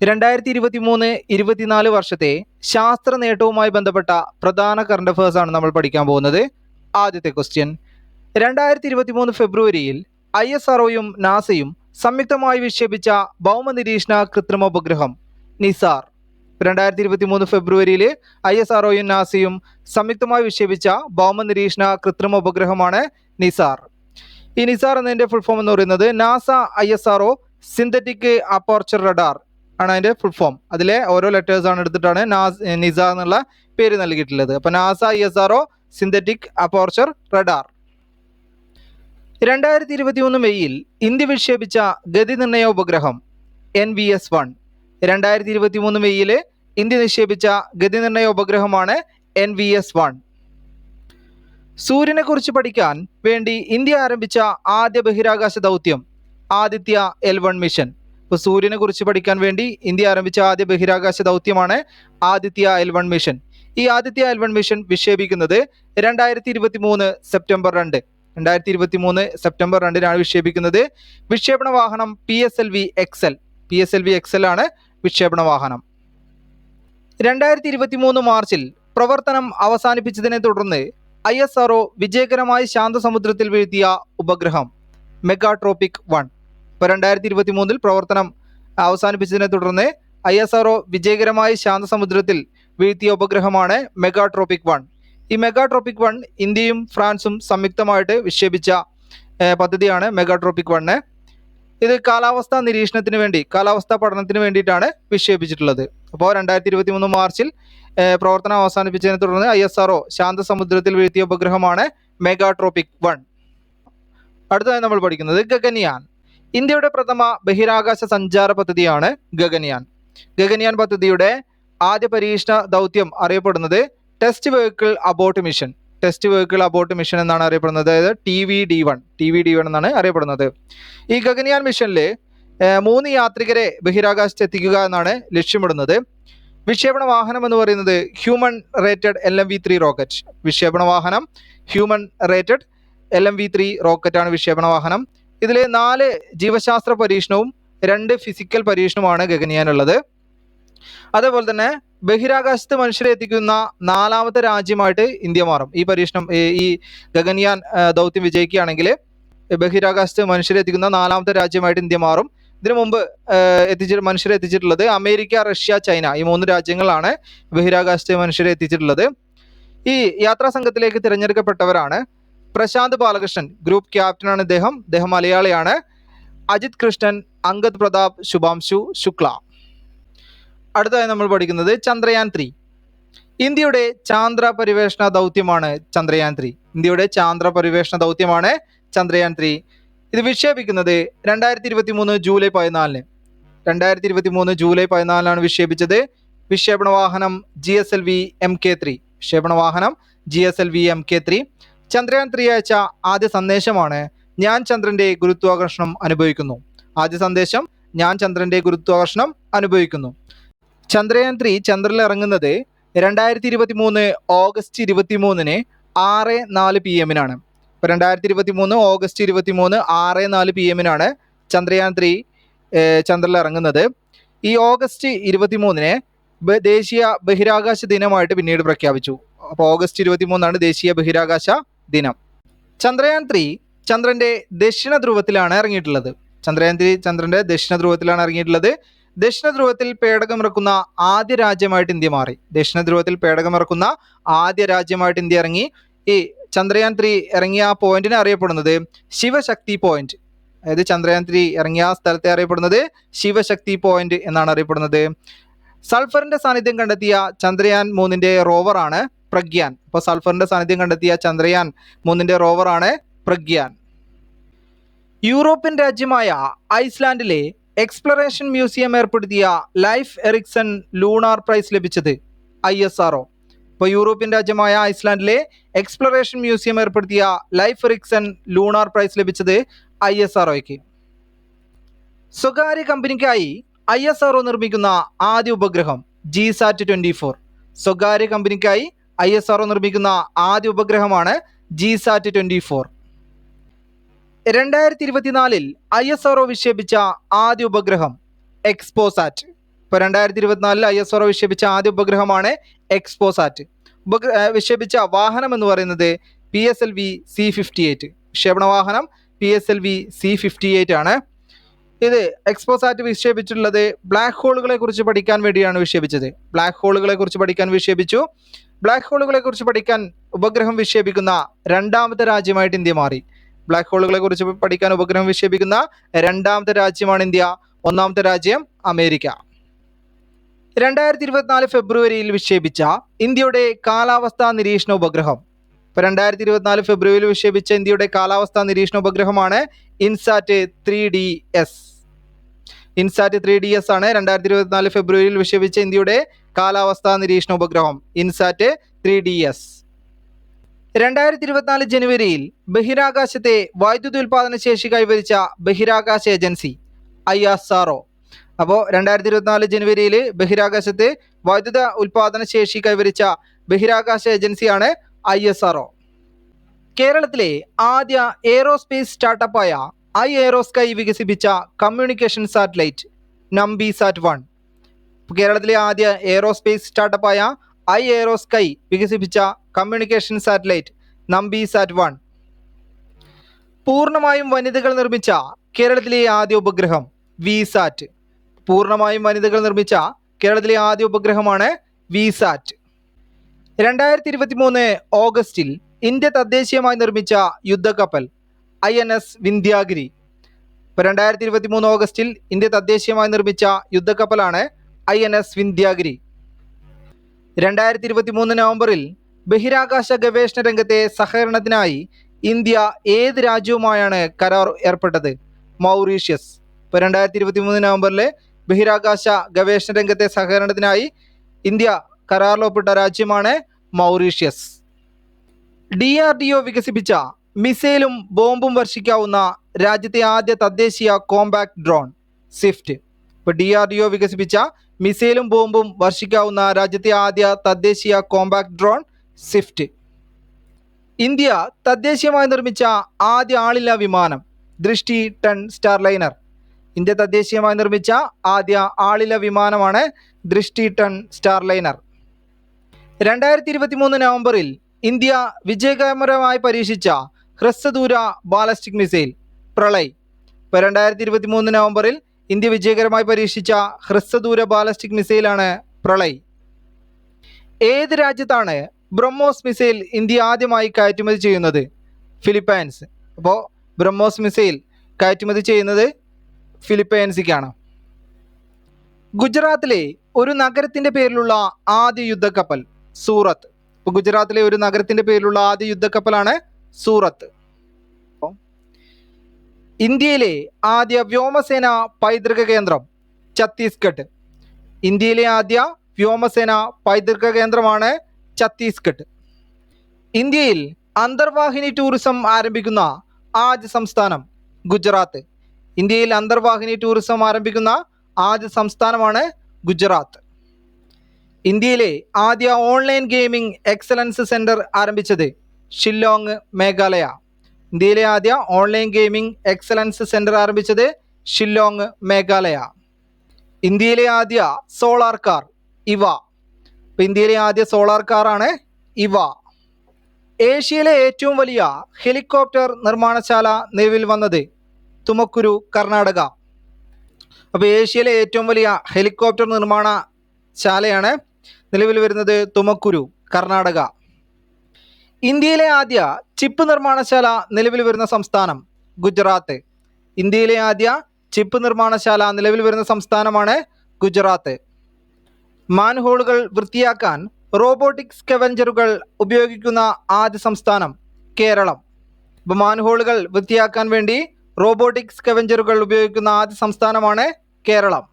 രണ്ടായിരത്തി ഇരുപത്തി മൂന്ന് ഇരുപത്തിനാല് വർഷത്തെ ശാസ്ത്ര നേട്ടവുമായി ബന്ധപ്പെട്ട പ്രധാന കറണ്ട് അഫയേഴ്സ് ആണ് നമ്മൾ പഠിക്കാൻ പോകുന്നത്. ആദ്യത്തെ ക്വസ്റ്റ്യൻ രണ്ടായിരത്തി ഇരുപത്തി മൂന്ന് ഫെബ്രുവരിയിൽ ഐ എസ് ആർഒയും നാസയും സംയുക്തമായി വിക്ഷേപിച്ച ഭൗമ നിരീക്ഷണ കൃത്രിമോപഗ്രഹം നിസാർ. രണ്ടായിരത്തി ഇരുപത്തി മൂന്ന് ഫെബ്രുവരിയിൽ ഐ എസ് ആർഒയും നാസയും സംയുക്തമായി വിക്ഷേപിച്ച ഭൗമ നിരീക്ഷണ കൃത്രിമോപഗ്രഹമാണ് നിസാർ. ഈ നിസാർ എന്നതിന്റെ ഫുൾ ഫോം എന്ന് പറയുന്നത് NASA I S R O synthetic aperture radar ആണ് അതിന്റെ ഫുൾ ഫോം അതിലെ ഓരോ ലെറ്റേഴ്സ് ആണ് എടുത്തിട്ടാണ് നാസ് നിസ എന്നുള്ള പേര് നൽകിയിട്ടുള്ളത്. അപ്പോൾ NASA I S R O synthetic aperture radar രണ്ടായിരത്തി ഇരുപത്തി മൂന്ന് മെയ്യിൽ ഇന്ത്യ വിക്ഷേപിച്ച ഗതി നിർണയ ഉപഗ്രഹം എൻ വി എസ് വൺ രണ്ടായിരത്തി ഇരുപത്തി മൂന്ന് മെയ്യിൽ ഇന്ത്യ നിക്ഷേപിച്ച ഗതി നിർണയ ഉപഗ്രഹമാണ് എൻ വി എസ് വൺ സൂര്യനെ കുറിച്ച് പഠിക്കാൻ വേണ്ടി ഇന്ത്യ ആരംഭിച്ച ആദ്യ ബഹിരാകാശ ദൗത്യം ആദിത്യ എൽ വൺ മിഷൻ ഇപ്പോൾ സൂര്യനെ കുറിച്ച് പഠിക്കാൻ വേണ്ടി ഇന്ത്യ ആരംഭിച്ച ആദ്യ ബഹിരാകാശ ദൗത്യമാണ് ആദിത്യ എൽ വൺ മിഷൻ ഈ ആദിത്യ എൽ വൺ മിഷൻ വിക്ഷേപിക്കുന്നത് രണ്ടായിരത്തി ഇരുപത്തി മൂന്ന് സെപ്റ്റംബർ രണ്ട്. രണ്ടായിരത്തി ഇരുപത്തി മൂന്ന് സെപ്റ്റംബർ രണ്ടിനാണ് വിക്ഷേപിക്കുന്നത്. വിക്ഷേപണ വാഹനം P S L V X L P S L V X L ആണ് വിക്ഷേപണ വാഹനം. രണ്ടായിരത്തി ഇരുപത്തി മൂന്ന് മാർച്ചിൽ പ്രവർത്തനം അവസാനിപ്പിച്ചതിനെ തുടർന്ന് ഐ എസ് ആർഒ വിജയകരമായി ശാന്തസമുദ്രത്തിൽ വീഴ്ത്തിയ ഉപഗ്രഹം മെഗാട്രോപിക് വൺ. ഇപ്പോൾ രണ്ടായിരത്തി ഇരുപത്തി മൂന്നിൽ പ്രവർത്തനം അവസാനിപ്പിച്ചതിനെ തുടർന്ന് ഐ എസ് ആർഒ വിജയകരമായി ശാന്തസമുദ്രത്തിൽ വീഴ്ത്തിയ ഉപഗ്രഹമാണ് മെഗാട്രോപിക് വൺ. ഈ മെഗാട്രോപിക് വൺ ഇന്ത്യയും ഫ്രാൻസും സംയുക്തമായിട്ട് വിക്ഷേപിച്ച പദ്ധതിയാണ് മെഗാട്രോപിക് വണ്ണ്. ഇത് കാലാവസ്ഥാ നിരീക്ഷണത്തിന് വേണ്ടി കാലാവസ്ഥാ പഠനത്തിന് വേണ്ടിയിട്ടാണ് വിക്ഷേപിച്ചിട്ടുള്ളത്. അപ്പോൾ രണ്ടായിരത്തി ഇരുപത്തി മൂന്ന് മാർച്ചിൽ പ്രവർത്തനം അവസാനിപ്പിച്ചതിനെ തുടർന്ന് ഐ എസ് ആർഒ ശാന്തസമുദ്രത്തിൽ വീഴ്ത്തിയ ഉപഗ്രഹമാണ് മെഗാട്രോപിക് വൺ. അടുത്തതായി നമ്മൾ പഠിക്കുന്നത് ഗഗൻയാൻ. ഇന്ത്യയുടെ പ്രഥമ ബഹിരാകാശ സഞ്ചാര പദ്ധതിയാണ് ഗഗൻയാൻ ഗഗൻയാൻ പദ്ധതിയുടെ ആദ്യ പരീക്ഷണ ദൗത്യം അറിയപ്പെടുന്നത് test vehicle abort mission test vehicle abort mission എന്നാണ് അറിയപ്പെടുന്നത്. അതായത് T V D one T V D one എന്നാണ് അറിയപ്പെടുന്നത്. ഈ ഗഗൻയാൻ മിഷനിൽ മൂന്ന് യാത്രികരെ ബഹിരാകാശത്ത് എത്തിക്കുക എന്നാണ് ലക്ഷ്യമിടുന്നത്. വിക്ഷേപണ വാഹനം എന്ന് പറയുന്നത് human rated L M V three rocket വിക്ഷേപണ വാഹനം human rated L M V three റോക്കറ്റാണ് വിക്ഷേപണ വാഹനം. ഇതിൽ നാല് ജീവശാസ്ത്ര പരീക്ഷണവും രണ്ട് ഫിസിക്കൽ പരീക്ഷണവുമാണ് ഗഗനിയാനുള്ളത്. അതേപോലെ തന്നെ ബഹിരാകാശത്ത് മനുഷ്യരെ എത്തിക്കുന്ന നാലാമത്തെ രാജ്യമായിട്ട് ഇന്ത്യ മാറും. ഈ പരീക്ഷണം ഈ- ഗഗൻയാൻ ദൗത്യം വിജയിക്കുകയാണെങ്കിൽ ബഹിരാകാശത്ത് മനുഷ്യരെ എത്തിക്കുന്ന നാലാമത്തെ രാജ്യമായിട്ട് ഇന്ത്യ മാറും. ഇതിനു മുമ്പ് എത്തിച്ചിട്ട് മനുഷ്യരെ എത്തിച്ചിട്ടുള്ളത് അമേരിക്ക റഷ്യ ചൈന ഈ മൂന്ന് രാജ്യങ്ങളാണ് ബഹിരാകാശത്ത് മനുഷ്യരെ എത്തിച്ചിട്ടുള്ളത്. ഈ യാത്രാ സംഘത്തിലേക്ക് തിരഞ്ഞെടുക്കപ്പെട്ടവരാണ്. പ്രശാന്ത് ബാലകൃഷ്ണൻ ഗ്രൂപ്പ് ക്യാപ്റ്റനാണ് ഇദ്ദേഹം. ഇദ്ദേഹം മലയാളിയാണ്. അജിത് കൃഷ്ണൻ അങ്കദ് പ്രതാപ് ശുഭാംശു ശുക്ല. അടുത്തതായി നമ്മൾ പഠിക്കുന്നത് ചന്ദ്രയാൻ ത്രീ. ഇന്ത്യയുടെ ചാന്ദ്ര പരിവേഷണ ദൗത്യമാണ് ചന്ദ്രയാൻ ത്രീ. ഇന്ത്യയുടെ ചാന്ദ്ര പരിവേഷണ ദൗത്യമാണ് ചന്ദ്രയാൻ ത്രീ. ഇത് വിക്ഷേപിക്കുന്നത് രണ്ടായിരത്തി ഇരുപത്തി മൂന്ന് ജൂലൈ പതിനാലിന്. രണ്ടായിരത്തി ഇരുപത്തി മൂന്ന് ജൂലൈ പതിനാലിനാണ് വിക്ഷേപിച്ചത് വിക്ഷേപണ വാഹനം G S L V M K three. വിക്ഷേപണ വാഹനം G S L V M K three. Chandrayaan three അയച്ച ആദ്യ സന്ദേശമാണ് ഞാൻ ചന്ദ്രന്റെ ഗുരുത്വാകർഷണം അനുഭവിക്കുന്നു. ആദ്യ സന്ദേശം ഞാൻ ചന്ദ്രന്റെ ഗുരുത്വാകർഷണം അനുഭവിക്കുന്നു. ചന്ദ്രയാൻ ത്രീ ചന്ദ്രനിൽ ഇറങ്ങുന്നത് രണ്ടായിരത്തി ഇരുപത്തി മൂന്ന് ഓഗസ്റ്റ് ഇരുപത്തി മൂന്നിന് ആറ് നാല് പി എമ്മിനാണ് ഇപ്പോൾ രണ്ടായിരത്തി ഇരുപത്തി മൂന്ന് ഓഗസ്റ്റ് ഇരുപത്തി മൂന്ന് ആറ് നാല് പി എമ്മിനാണ് ചന്ദ്രയാൻ ത്രീ ചന്ദ്രനിൽ ഇറങ്ങുന്നത്. ഈ ഓഗസ്റ്റ് ഇരുപത്തി മൂന്നിന് ദേശീയ ബഹിരാകാശ ദിനമായിട്ട് പിന്നീട് പ്രഖ്യാപിച്ചു. അപ്പോൾ ഓഗസ്റ്റ് ഇരുപത്തി മൂന്നാണ് ദേശീയ ബഹിരാകാശ ദിനം. ചന്ദ്രയാൻ ത്രീ ചന്ദ്രന്റെ ദക്ഷിണ ധ്രുവത്തിലാണ് ഇറങ്ങിയിട്ടുള്ളത്. ചന്ദ്രയാൻ ത്രീ ചന്ദ്രന്റെ ദക്ഷിണ ധ്രുവത്തിലാണ് ഇറങ്ങിയിട്ടുള്ളത്. ദക്ഷിണ ധ്രുവത്തിൽ പേടകമിറക്കുന്ന ആദ്യ രാജ്യമായിട്ട് ഇന്ത്യ മാറി. ദക്ഷിണ ധ്രുവത്തിൽ പേടകമിറക്കുന്ന ആദ്യ രാജ്യമായിട്ട് ഇന്ത്യ ഇറങ്ങി. ഈ ചന്ദ്രയാൻ ത്രീ ഇറങ്ങിയ ആ പോയിന്റിനെ അറിയപ്പെടുന്നത് ശിവശക്തി പോയിന്റ്. അതായത് ചന്ദ്രയാൻ ത്രീ ഇറങ്ങിയ ആ സ്ഥലത്തെ അറിയപ്പെടുന്നത് ശിവശക്തി പോയിന്റ് എന്നാണ് അറിയപ്പെടുന്നത്. സൾഫറിന്റെ സാന്നിധ്യം കണ്ടെത്തിയ ചന്ദ്രയാൻ മൂന്നിന്റെ റോവറാണ്. പ്രഗ്യാൻ. അപ്പോൾ സൾഫറിന്റെ സാന്നിധ്യം കണ്ടെത്തിയ ചന്ദ്രയാൻ മൂന്നിന്റെ റോവറാണ് പ്രഗ്യാൻ. യൂറോപ്യൻ രാജ്യമായ ഐസ്ലാൻഡിലെ എക്സ്പ്ലറേഷൻ മ്യൂസിയം ഏർപ്പെടുത്തിയ ലൈഫ് എറിക്സൺ ലൂണാർ പ്രൈസ് ലഭിച്ചത് ഐ എസ് ആർ ഒ. ഇപ്പോൾ യൂറോപ്യൻ രാജ്യമായ ഐസ്ലാൻഡിലെ എക്സ്പ്ലറേഷൻ മ്യൂസിയം ഏർപ്പെടുത്തിയ ലൈഫ് എറിക്സൺ ലൂണാർ പ്രൈസ് ലഭിച്ചത് ഐ എസ് ആർ സ്വകാര്യ കമ്പനിക്കായി ഐ എസ് ആർ ഒ നിർമ്മിക്കുന്ന ആദ്യ ഉപഗ്രഹം ജി സാറ്റ് ട്വന്റി ഫോർ സ്വകാര്യ കമ്പനിക്കായി ഐ എസ് ആർ നിർമ്മിക്കുന്ന ആദ്യ ഉപഗ്രഹമാണ് ജി സാറ്റ് ട്വന്റി ഫോർ. രണ്ടായിരത്തി ഇരുപത്തിനാലിൽ ഐ എസ് ആർ വിക്ഷേപിച്ച ആദ്യ ഉപഗ്രഹം എക്സ്പോസാറ്റ്. ഇപ്പോൾ രണ്ടായിരത്തി ഇരുപത്തിനാലിൽ ഐ എസ് ആർ വിക്ഷേപിച്ച ആദ്യ ഉപഗ്രഹമാണ് എക്സ്പോസാറ്റ്. ഉപഗ്ര വിക്ഷേപിച്ച വാഹനം എന്ന് പറയുന്നത് P S L V C fifty eight. വിക്ഷേപണ വാഹനം P S L V C fifty eight ആണ്. ഇത് എക്സ്പോസാറ്റ് വിക്ഷേപിച്ചിട്ടുള്ളത് ബ്ലാക്ക് ഹോളുകളെ കുറിച്ച് പഠിക്കാൻ വേണ്ടിയാണ് വിക്ഷേപിച്ചത്. ബ്ലാക്ക് ഹോളുകളെ കുറിച്ച് പഠിക്കാൻ വിക്ഷേപിച്ചു. ബ്ലാക്ക് ഹോളുകളെ കുറിച്ച് പഠിക്കാൻ ഉപഗ്രഹം വിക്ഷേപിക്കുന്ന രണ്ടാമത്തെ രാജ്യമായിട്ട് ഇന്ത്യ മാറി. ബ്ലാക്ക് ഹോളുകളെ കുറിച്ച് പഠിക്കാൻ ഉപഗ്രഹം വിക്ഷേപിക്കുന്ന രണ്ടാമത്തെ രാജ്യമാണ് ഇന്ത്യ. ഒന്നാമത്തെ രാജ്യം അമേരിക്ക. രണ്ടായിരത്തി ഇരുപത്തിനാല് ഫെബ്രുവരിയിൽ വിക്ഷേപിച്ച ഇന്ത്യയുടെ കാലാവസ്ഥാ നിരീക്ഷണ ഉപഗ്രഹം. ഇപ്പോൾ രണ്ടായിരത്തി ഇരുപത്തിനാല് ഫെബ്രുവരിയിൽ വിക്ഷേപിച്ച ഇന്ത്യയുടെ കാലാവസ്ഥാ നിരീക്ഷണ ഉപഗ്രഹമാണ് INSAT three D S. INSAT three D S ആണ് രണ്ടായിരത്തി ഇരുപത്തിനാല് ഫെബ്രുവരിയിൽ വിക്ഷേപിച്ച ഇന്ത്യയുടെ കാലാവസ്ഥാ നിരീക്ഷണ ഉപഗ്രഹം ഇൻസാറ്റ് ത്രീ ഡി എസ് രണ്ടായിരത്തി ഇരുപത്തിനാല് ജനുവരിയിൽ ബഹിരാകാശത്തെ വൈദ്യുതി ഉൽപാദന ശേഷി കൈവരിച്ച ബഹിരാകാശ agency I S R O. അപ്പോൾ രണ്ടായിരത്തി ഇരുപത്തിനാല് ജനുവരിയിൽ ബഹിരാകാശത്തെ വൈദ്യുത ഉൽപാദന ശേഷി കൈവരിച്ച ബഹിരാകാശ ഏജൻസിയാണ് ഐ എസ് ആർ ഒ. കേരളത്തിലെ ആദ്യ എയ്റോസ്പേസ് സ്റ്റാർട്ടപ്പായ ഐ എയ്റോസ്കൈ വികസിപ്പിച്ച communication satellite Nambi sat one. കേരളത്തിലെ ആദ്യ എയ്റോസ്പേസ് സ്റ്റാർട്ടപ്പായ ഐ എയ്റോസ്കൈ വികസിപ്പിച്ച communication satellite Nambi sat one പൂർണമായും വനിതകൾ നിർമ്മിച്ച കേരളത്തിലെ ആദ്യ ഉപഗ്രഹം വി സാറ്റ് പൂർണമായും വനിതകൾ നിർമ്മിച്ച കേരളത്തിലെ ആദ്യ ഉപഗ്രഹമാണ് വി സാറ്റ് രണ്ടായിരത്തി ഇരുപത്തി മൂന്ന് ഓഗസ്റ്റിൽ ഇന്ത്യ തദ്ദേശീയമായി നിർമ്മിച്ച യുദ്ധക്കപ്പൽ ഐ എൻ എസ് വിന്ധ്യാഗിരി. രണ്ടായിരത്തി ഇരുപത്തി മൂന്ന് ഓഗസ്റ്റിൽ ഇന്ത്യ തദ്ദേശീയമായി നിർമ്മിച്ച യുദ്ധക്കപ്പലാണ് ഐ എൻ എസ് വിന്ധ്യാഗിരി. രണ്ടായിരത്തി ഇരുപത്തി മൂന്ന് നവംബറിൽ ബഹിരാകാശ ഗവേഷണ രംഗത്തെ സഹകരണത്തിനായി ഇന്ത്യ ഏത് രാജ്യവുമായാണ് കരാർ ഏർപ്പെട്ടത്? മൗറീഷ്യസ്. ഇപ്പോൾ രണ്ടായിരത്തി ഇരുപത്തി മൂന്ന് നവംബറിലെ ബഹിരാകാശ ഗവേഷണ രംഗത്തെ സഹകരണത്തിനായി ഇന്ത്യ കരാറിലൊപ്പിട്ട രാജ്യമാണ് Mauritius. D R D O വികസിപ്പിച്ച മിസൈലും ബോംബും വർഷിക്കാവുന്ന രാജ്യത്തെ ആദ്യ തദ്ദേശീയ കോമ്പാക്ട് ഡ്രോൺ സ്വിഫ്റ്റ്. ഇപ്പോൾ ഡി ആർ ഡി ഒ വികസിപ്പിച്ച മിസൈലും ബോംബും വർഷിക്കാവുന്ന രാജ്യത്തെ ആദ്യ തദ്ദേശീയ കോമ്പാക്ട് ഡ്രോൺ സ്വിഫ്റ്റ്. ഇന്ത്യ തദ്ദേശീയമായി നിർമ്മിച്ച ആദ്യ ആളില്ല വിമാനം ദൃഷ്ടി ടൺ സ്റ്റാർലൈനർ. ഇന്ത്യ തദ്ദേശീയമായി നിർമ്മിച്ച ആദ്യ ആളില വിമാനമാണ് ദൃഷ്ടി ടൺ സ്റ്റാർലൈനർ. രണ്ടായിരത്തി ഇരുപത്തി മൂന്ന് നവംബറിൽ ഇന്ത്യ വിജയകരമായി പരീക്ഷിച്ച ഹ്രസ്വദൂര ബാലസ്റ്റിക് മിസൈൽ പ്രളയ്. ഇപ്പോൾ രണ്ടായിരത്തി ഇരുപത്തി മൂന്ന് നവംബറിൽ ഇന്ത്യ വിജയകരമായി പരീക്ഷിച്ച ഹ്രസ്വദൂര ബാലസ്റ്റിക് മിസൈലാണ് പ്രളയ്. ഏത് രാജ്യത്താണ് ബ്രഹ്മോസ് മിസൈൽ ഇന്ത്യ ആദ്യമായി കയറ്റുമതി ചെയ്യുന്നത്? ഫിലിപ്പൈൻസ്. അപ്പോൾ ബ്രഹ്മോസ് മിസൈൽ കയറ്റുമതി ചെയ്യുന്നത് ഫിലിപ്പൈൻസിക്കാണ് ഗുജറാത്തിലെ ഒരു നഗരത്തിന്റെ പേരിലുള്ള ആദ്യ യുദ്ധക്കപ്പൽ സൂറത്ത്. ഗുജറാത്തിലെ ഒരു നഗരത്തിന്റെ പേരിലുള്ള ആദ്യ യുദ്ധക്കപ്പലാണ് സൂറത്ത്. ഇന്ത്യയിലെ ആദ്യ വ്യോമസേന പൈതൃക കേന്ദ്രം ഛത്തീസ്ഗഡ്. ഇന്ത്യയിലെ ആദ്യ വ്യോമസേന പൈതൃക കേന്ദ്രമാണ് ഛത്തീസ്ഗഡ്. ഇന്ത്യയിൽ അന്തർവാഹിനി ടൂറിസം ആരംഭിക്കുന്ന ആദ്യ സംസ്ഥാനം ഗുജറാത്ത്. ഇന്ത്യയിൽ അന്തർവാഹിനി ടൂറിസം ആരംഭിക്കുന്ന ആദ്യ സംസ്ഥാനമാണ് ഗുജറാത്ത്. ഇന്ത്യയിലെ ആദ്യ ഓൺലൈൻ ഗെയിമിംഗ് എക്സലൻസ് സെന്റർ ആരംഭിച്ചത് ഷില്ലോങ് മേഘാലയ. ഇന്ത്യയിലെ ആദ്യ ഓൺലൈൻ ഗെയിമിംഗ് എക്സലൻസ് സെന്റർ ആരംഭിച്ചത് ഷില്ലോങ് മേഘാലയ. ഇന്ത്യയിലെ ആദ്യ സോളാർ കാർ ഇവ. ഇന്ത്യയിലെ ആദ്യ സോളാർ കാറാണ് ഇവ. ഏഷ്യയിലെ ഏറ്റവും വലിയ ഹെലികോപ്റ്റർ നിർമ്മാണശാല നിലവിൽ വന്നത് തുമക്കുരു കർണാടക. അപ്പോൾ ഏഷ്യയിലെ ഏറ്റവും വലിയ ഹെലികോപ്റ്റർ നിർമ്മാണ ശാലയാണ് നിലവിൽ വരുന്നത് തുമക്കുരു കർണാടക. ഇന്ത്യയിലെ ആദ്യ ചിപ്പ് നിർമ്മാണശാല നിലവിൽ വരുന്ന സംസ്ഥാനം ഗുജറാത്ത്. ഇന്ത്യയിലെ ആദ്യ ചിപ്പ് നിർമ്മാണശാല നിലവിൽ വരുന്ന സംസ്ഥാനമാണ് ഗുജറാത്ത്. മാൻഹോളുകൾ വൃത്തിയാക്കാൻ റോബോട്ടിക് സ്കെവഞ്ചറുകൾ ഉപയോഗിക്കുന്ന ആദ്യ സംസ്ഥാനം കേരളം. ഇപ്പോൾ മാൻഹോളുകൾ വൃത്തിയാക്കാൻ വേണ്ടി റോബോട്ടിക് സ്കെവഞ്ചറുകൾ ഉപയോഗിക്കുന്ന ആദ്യ സംസ്ഥാനമാണ് കേരളം.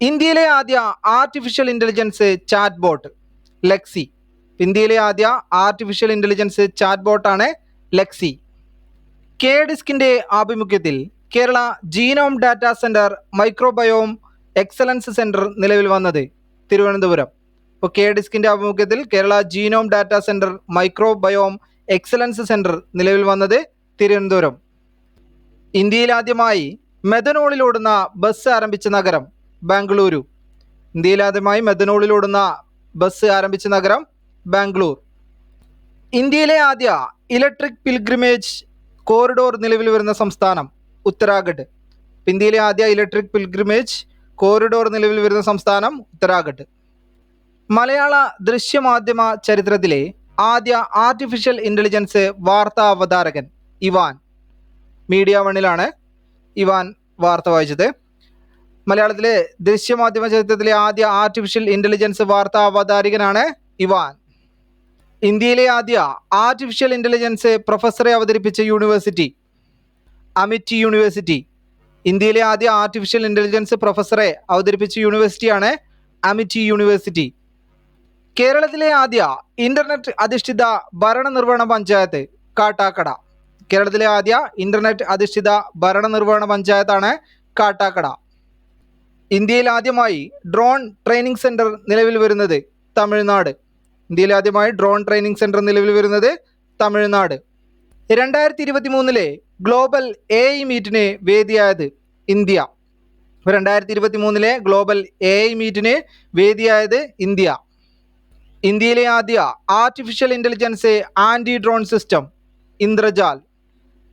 ഇന്ത്യയിലെ ആദ്യ artificial intelligence chat bot Lexi ഇന്ത്യയിലെ ആദ്യ ആർട്ടിഫിഷ്യൽ ഇന്റലിജൻസ് ചാറ്റ് ബോട്ടാണ് ലെക്സി കെ ഡിസ്കിന്റെ ആഭിമുഖ്യത്തിൽ Kerala genome data centre microbiome excellence centre നിലവിൽ വന്നത് തിരുവനന്തപുരം. ഇപ്പോൾ കെ ഡിസ്കിന്റെ ആഭിമുഖ്യത്തിൽ Kerala genome data centre microbiome excellence centre നിലവിൽ വന്നത് തിരുവനന്തപുരം. ഇന്ത്യയിലാദ്യമായി ഓടുന്ന ബസ് ആരംഭിച്ച നഗരം ബാംഗ്ലൂരു. ഇന്ത്യയിലാദ്യമായി മെഥനോളിലോടുന്ന ബസ് ആരംഭിച്ച നഗരം ബാംഗ്ലൂർ. ഇന്ത്യയിലെ ആദ്യ ഇലക്ട്രിക് പിൽഗ്രിമേജ് കോറിഡോർ നിലവിൽ വരുന്ന സംസ്ഥാനം ഉത്തരാഖണ്ഡ്. ഇന്ത്യയിലെ ആദ്യ ഇലക്ട്രിക് പിൽഗ്രിമേജ് കോറിഡോർ നിലവിൽ വരുന്ന സംസ്ഥാനം ഉത്തരാഖണ്ഡ്. മലയാള ദൃശ്യമാധ്യമ ചരിത്രത്തിലെ ആദ്യ ആർട്ടിഫിഷ്യൽ ഇന്റലിജൻസ് വാർത്താ അവതാരകൻ ഇവാൻ. മീഡിയ വണ്ണിലാണ് ഇവാൻ വാർത്ത വായിച്ചത്. മലയാളത്തിലെ ദൃശ്യമാധ്യമ ചരിത്രത്തിലെ ആദ്യ ആർട്ടിഫിഷ്യൽ ഇന്റലിജൻസ് വാർത്താ അവതാരകനാണ് ഇവാൻ. ഇന്ത്യയിലെ ആദ്യ ആർട്ടിഫിഷ്യൽ ഇന്റലിജൻസ് പ്രൊഫസറെ അവതരിപ്പിച്ച യൂണിവേഴ്സിറ്റി അമിറ്റി യൂണിവേഴ്സിറ്റി ഇന്ത്യയിലെ ആദ്യ ആർട്ടിഫിഷ്യൽ ഇന്റലിജൻസ് പ്രൊഫസറെ അവതരിപ്പിച്ച യൂണിവേഴ്സിറ്റിയാണ് അമിറ്റി യൂണിവേഴ്സിറ്റി കേരളത്തിലെ ആദ്യ ഇന്റർനെറ്റ് അധിഷ്ഠിത ഭരണനിർവഹണ പഞ്ചായത്ത് കാട്ടാക്കട. കേരളത്തിലെ ആദ്യ ഇന്റർനെറ്റ് അധിഷ്ഠിത ഭരണനിർവഹണ പഞ്ചായത്താണ് കാട്ടാക്കട. ഇന്ത്യയിൽ ആദ്യമായി ഡ്രോൺ ട്രെയിനിങ് സെന്റർ നിലവിൽ വരുന്നത് തമിഴ്നാട്. ഇന്ത്യയിൽ ആദ്യമായി ഡ്രോൺ ട്രെയിനിങ് സെന്റർ നിലവിൽ വരുന്നത് തമിഴ്നാട്. രണ്ടായിരത്തി ഇരുപത്തി മൂന്നിലെ ഗ്ലോബൽ എ ഐ മീറ്റിന് വേദിയായത് ഇന്ത്യ. രണ്ടായിരത്തി ഇരുപത്തി മൂന്നിലെ ഗ്ലോബൽ എ ഐ മീറ്റിന് വേദിയായത് ഇന്ത്യ. ഇന്ത്യയിലെ ആദ്യ artificial intelligence anti drone system Indrajaal.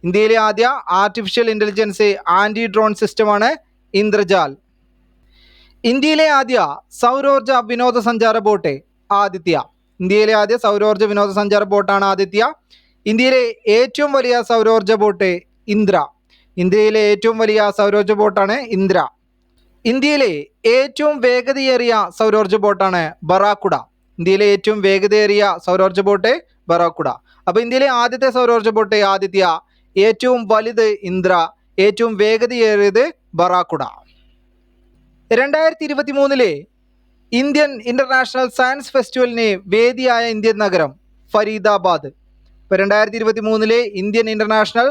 ഇന്ത്യയിലെ ആദ്യ ആർട്ടിഫിഷ്യൽ ഇന്റലിജൻസ് ആന്റി ഡ്രോൺ സിസ്റ്റമാണ് ഇന്ദ്രജാൽ. ഇന്ത്യയിലെ ആദ്യ സൗരോർജ വിനോദസഞ്ചാര ബോട്ട് ആദിത്യ. ഇന്ത്യയിലെ ആദ്യ സൗരോർജ വിനോദസഞ്ചാര ബോട്ടാണ് ആദിത്യ. ഇന്ത്യയിലെ ഏറ്റവും വലിയ സൗരോർജ ബോട്ട് ഇന്ദ്ര. ഇന്ത്യയിലെ ഏറ്റവും വലിയ സൗരോർജ ബോട്ടാണ് ഇന്ദ്ര. ഇന്ത്യയിലെ ഏറ്റവും വേഗതയേറിയ സൗരോർജ ബോട്ടാണ് ബറാക്കുട ഇന്ത്യയിലെ ഏറ്റവും വേഗതയേറിയ സൗരോർജ ബോട്ട് ബറാക്കുട അപ്പോൾ ഇന്ത്യയിലെ ആദ്യത്തെ സൗരോർജ ബോട്ട് ആദിത്യ ഏറ്റവും വലുത് ഇന്ദ്ര ഏറ്റവും വേഗതയേറിയത് ബറാക്കുട രണ്ടായിരത്തി ഇരുപത്തി മൂന്നിലെ ഇന്ത്യൻ ഇന്റർനാഷണൽ സയൻസ് ഫെസ്റ്റിവലിന് വേദിയായ ഇന്ത്യൻ നഗരം ഫരീദാബാദ്. ഇപ്പോൾ രണ്ടായിരത്തി ഇരുപത്തി മൂന്നിലെ ഇന്ത്യൻ ഇന്റർനാഷണൽ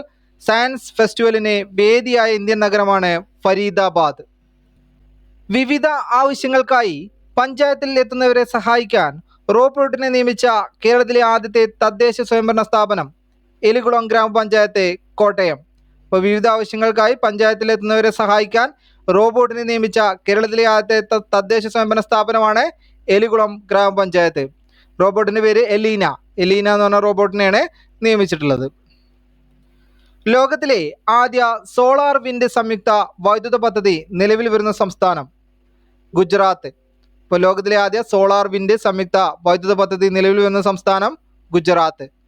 സയൻസ് ഫെസ്റ്റിവലിന് വേദിയായ ഇന്ത്യൻ നഗരമാണ് ഫരീദാബാദ്. വിവിധ ആവശ്യങ്ങൾക്കായി പഞ്ചായത്തിൽ എത്തുന്നവരെ സഹായിക്കാൻ റോബോട്ടിനെ നിയമിച്ച കേരളത്തിലെ ആദ്യത്തെ തദ്ദേശ സ്വയംഭരണ സ്ഥാപനം എലികുളം ഗ്രാമപഞ്ചായത്ത് കോട്ടയം. അപ്പോൾ വിവിധ ആവശ്യങ്ങൾക്കായി പഞ്ചായത്തിൽ എത്തുന്നവരെ സഹായിക്കാൻ റോബോട്ടിനെ നിയമിച്ച കേരളത്തിലെ ആദ്യത്തെ തദ്ദേശ സ്വയംഭരണ സ്ഥാപനമാണ് എലികുളം ഗ്രാമപഞ്ചായത്ത്. റോബോട്ടിന്റെ പേര് എലീന. എലീന എന്ന് പറഞ്ഞ റോബോട്ടിനെയാണ് നിയമിച്ചിട്ടുള്ളത്. ലോകത്തിലെ ആദ്യ സോളാർ വിൻഡ് സംയുക്ത വൈദ്യുത പദ്ധതി നിലവിൽ വരുന്ന സംസ്ഥാനം ഗുജറാത്ത്. ഇപ്പോൾ ലോകത്തിലെ ആദ്യ സോളാർ വിൻഡ് സംയുക്ത വൈദ്യുത പദ്ധതി നിലവിൽ വരുന്ന സംസ്ഥാനം ഗുജറാത്ത്.